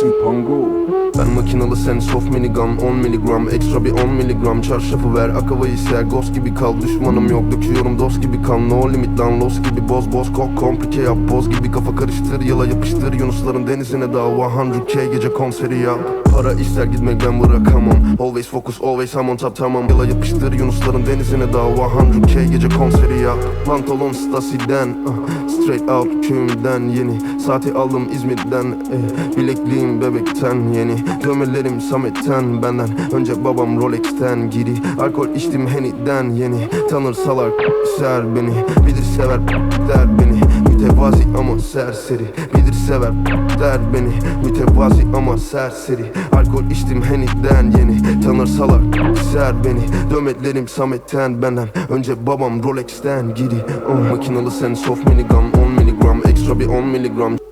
some Pango? Ben makinalı sen soft minigun 10 miligram Ekstra bir 10 miligram Çarşafı ver akavayı ser Ghost gibi kal. Düşmanım yok Döküyorum dost gibi kan No limit lan los gibi boz boz. Kok komplike yap boz gibi kafa karıştır. Yala yapıştır Yunusların denizine dava 100k gece konseri yap. Para ister gitmek ben bırakamam. Always focus always I'm on top tamam. Yala yapıştır Yunusların denizine dava 100k gece konseri yap. Pantolon Stasi'den uh, Straight out köyümden yeni Saati aldım İzmir'den. Eh, Bilekliğim bebekten yeni Gömelerim Samet'ten benden. Önce babam Rolex'ten giri Alkol içtim Henny'den yeni. Tanırsalar ser beni Bilir sever der beni. Mütevazi ama serseri Bilir sever der beni. Mütevazi ama serseri Alkol içtim Henny'den yeni. Tanırsalar ser beni Dömetlerim Samet'ten benden. Önce babam Rolex'ten giri uh, Makinalı sen soft minigun 10 miligram Ekstra bir 10 miligram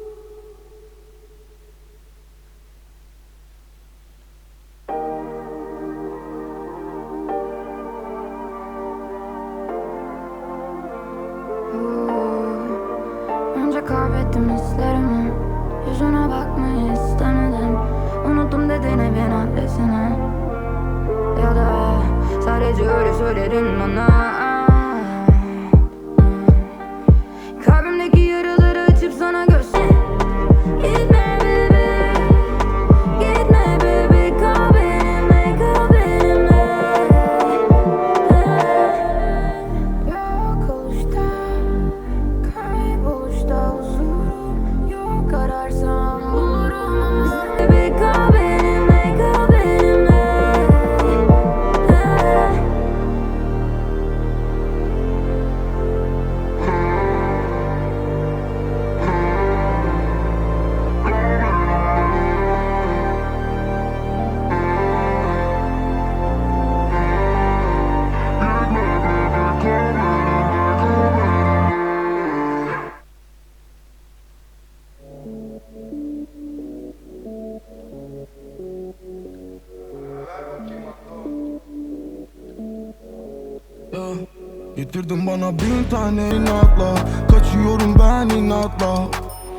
kaybettim hislerimi. Yüzüne bakmayı istemedim Unuttum dediğini bin adresini Ya da sadece öyle söyledin bana Getirdin bana bin tane inatla Kaçıyorum ben inatla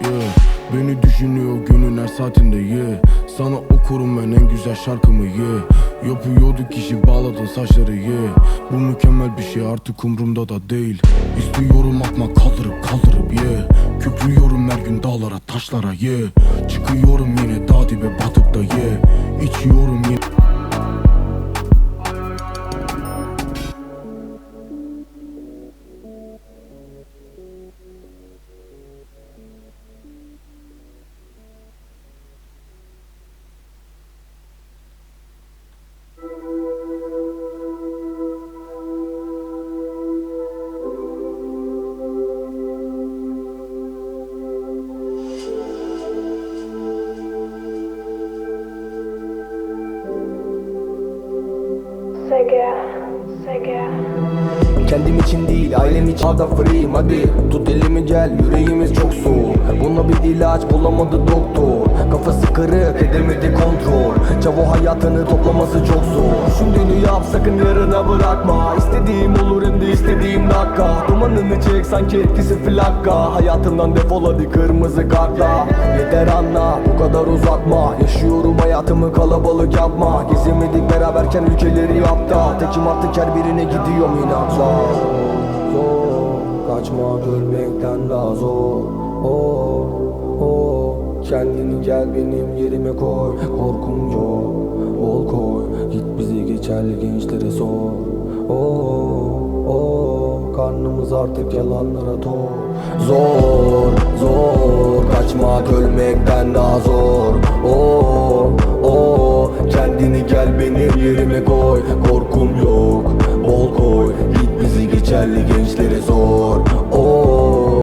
yeah. Beni düşünüyor günün her saatinde yeah. Sana okurum ben en güzel şarkımı yeah. Yapıyorduk işi bağladın saçları yeah. Bu mükemmel bir şey artık umurumda da değil İstiyorum atma kaldırıp kaldırıp yeah. Köprüyorum her gün dağlara taşlara yeah. Çıkıyorum yine dağ dibe batıp da yeah. İçiyorum yine Kendim için değil ailem için. Ada free'yim hadi. Tut elimi gel yüreğimiz çok soğuk. Buna bir ilaç bulamadı doktor Kafası kırık. Edemedi kontrol. Çavo hayatını toplaması çok zor. Düşündüğünü yap sakın yarına bırakma. İstediğim olur hem de istediğim dakika. Dumanını çek sanki etkisi flakka. Hayatından defol hadi kırmızı kartla. Yeter anla bu kadar uzatma. Yaşıyorum hayatımı kalabalık yapma. Gezemedik beraberken ülkeleri yapta Tekim artık her birine gidiyorum inatla Zor. Kaçmak ölmekten daha zor. Oh oh Kendini gel benim yerime koy. Korkum yok. Bol koy. Git bizi geçerli gençlere sor. Oh oh. Karnımız artık yalanlara tok Zor zor. Kaçmak ölmekten daha zor. Oh